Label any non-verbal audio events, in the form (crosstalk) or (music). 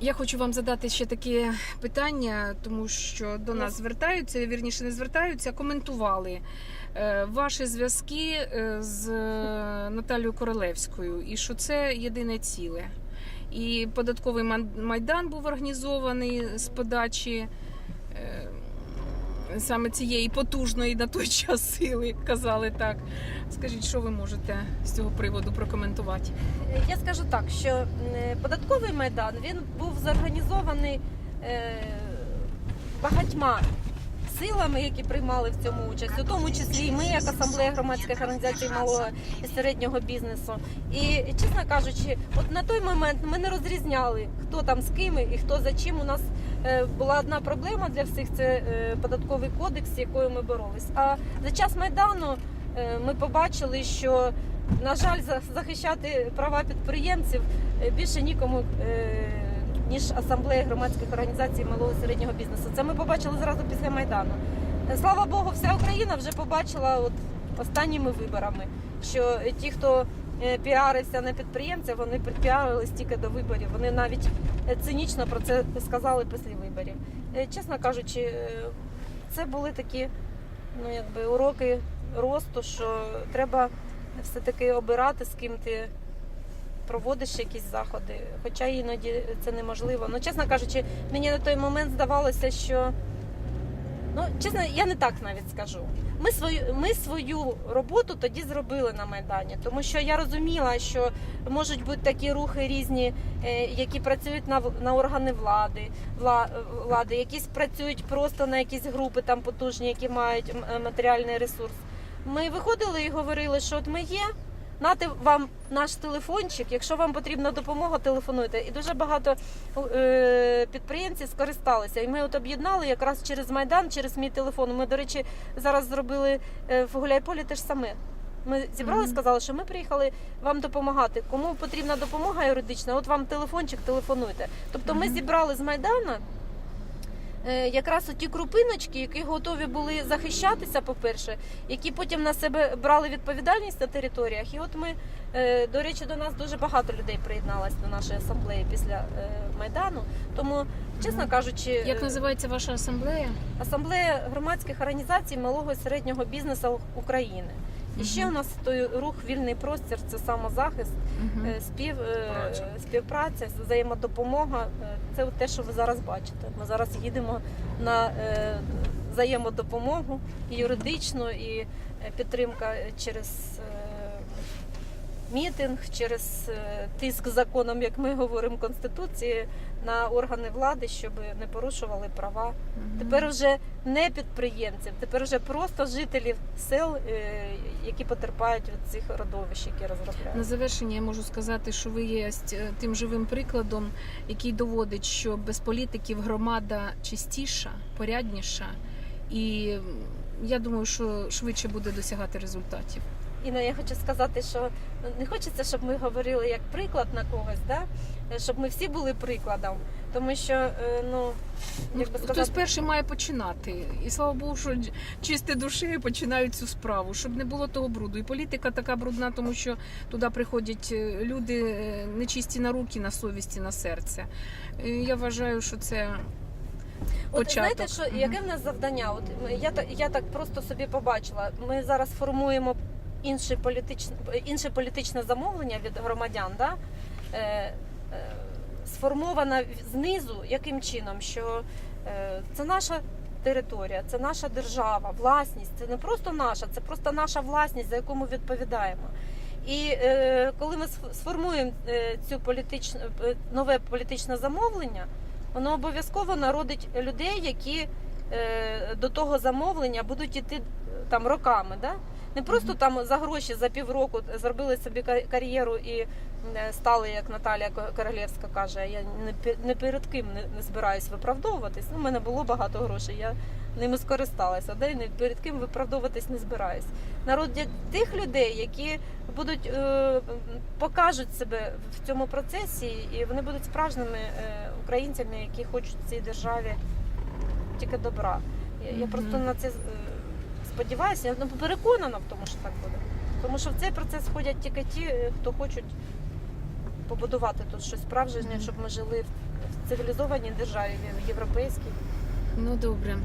Я хочу вам задати ще таке питання, тому що до нас звертаються, вірніше не звертаються, коментували е, ваші зв'язки е, з Наталією Королевською, і що це єдине ціле. І податковий майдан був організований з подачі е, саме цієї потужної на той (laughs) час сили, казали так. Скажіть, що ви можете з цього приводу прокоментувати? Я скажу так, що податковий майдан він був зорганізований е, багатьма силами, які приймали в цьому участь, у тому числі і ми, як асамблея громадських організацій малого і середнього бізнесу. І чесно кажучи, от на той момент ми не розрізняли, хто там з ким і хто за чим. У нас е, була одна проблема для всіх це е, податковий кодекс, з якою ми боролись. А за час майдану е, ми побачили, що на жаль, захищати права підприємців е, більше нікому. е, Ніж асамблея громадських організацій малого і середнього бізнесу. Це ми побачили зразу після майдану. Е, Слава Богу, вся Україна вже побачила от останніми виборами, що ті, хто е, піарився на підприємця, вони піарились тільки до виборів. Вони навіть е, цинічно про це сказали після виборів. Е, Чесно кажучи, е, це були такі ну, якби, уроки росту, що треба все-таки обирати, з ким ти проводиш якісь заходи. Хоча іноді це неможливо. Ну, чесно кажучи, мені на той момент здавалося, що ну, чесно, я не так навіть скажу. Ми свою, ми свою роботу тоді зробили на Майдані, тому що я розуміла, що можуть бути такі рухи різні, е, які працюють на, на органи влади, вла- влади, якісь працюють просто на якісь групи там потужні, які мають е, матеріальний ресурс. Ми виходили і говорили, що от ми є. Нати вам наш телефончик. Якщо вам потрібна допомога, телефонуйте. І дуже багато е, підприємців скористалися. І ми от об'єднали якраз через майдан, через мій телефон. Ми, до речі, зараз зробили е, в Гуляйполі те ж саме. Ми зібрали, Мгм. сказали, що ми приїхали вам допомагати. Кому потрібна допомога юридична, от вам телефончик, телефонуйте. Тобто ми зібрали з майдана. Е, Якраз ті крупиночки, які готові були захищатися, по-перше, які потім на себе брали відповідальність на територіях. І от ми, е, до речі, до нас дуже багато людей приєдналось до нашої асамблеї після е, майдану. Тому, чесно кажучи, Як називається ваша асамблея? асамблея громадських організацій малого і середнього бізнесу України. І ще у нас той рух вільний простір це самозахист, е, спів, е, співпраця, взаємодопомога. Е, Це те, що ви зараз бачите. Ми зараз їдемо на взаємодопомогу і юридичну, і підтримка через мітинг, через е, тиск законом, як ми говоримо, конституції на органи влади, щоб не порушували права. Мгм. Тепер вже не підприємців, тепер вже просто жителів сел, е, які потерпають від цих родовищ, які розробляють. На завершення я можу сказати, що ви є е, тим живим прикладом, який доводить, що без політиків громада чистіша, порядніша, і я думаю, що швидше буде досягати результатів. Інна, я хочу сказати, що не хочеться, щоб ми говорили як приклад на когось, да? Щоб ми всі були прикладом. Тому що, е, ну, Ну, як би хтось перший має починати, і слава Богу, що чисті душі починають цю справу, щоб не було того бруду. І політика така брудна, тому що туди приходять е, люди е, нечисті на руки, на совісті, на серце. І я вважаю, що це От початок. знаєте, що яке в нас завдання? От я я так просто собі побачила. Ми зараз формуємо інше політичне інше політичне замовлення від громадян. Да? Е, е, сформована знизу, яким чином, що е, це наша територія, це наша держава, власність. Це не просто наша, це просто наша власність, за яку ми відповідаємо. І е, коли ми сформуємо е, цю політичну е, нове політичне замовлення, воно обов'язково народить людей, які е, до того замовлення будуть іти е, там роками. Да? Не просто там за гроші за півроку зробили собі кар'єру і е, стали, як Наталія Ко- Королевська каже, я не, перед ким не, збираюсь виправдовуватись. Ну, у мене було багато грошей, я ними скористалася, і не перед ким виправдовуватись не збираюсь. Народять тих людей, які будуть е, покажуть себе в цьому процесі, і вони будуть справжніми е, українцями, які хочуть цій державі тільки добра. Я, я просто на це сподіваюся, я ну, переконана в тому, що так буде. Тому що в цей процес входять тільки ті, е, хто хочуть побудувати тут щось справжнє, щоб ми жили в цивілізованій державі в європейській. Ну добре.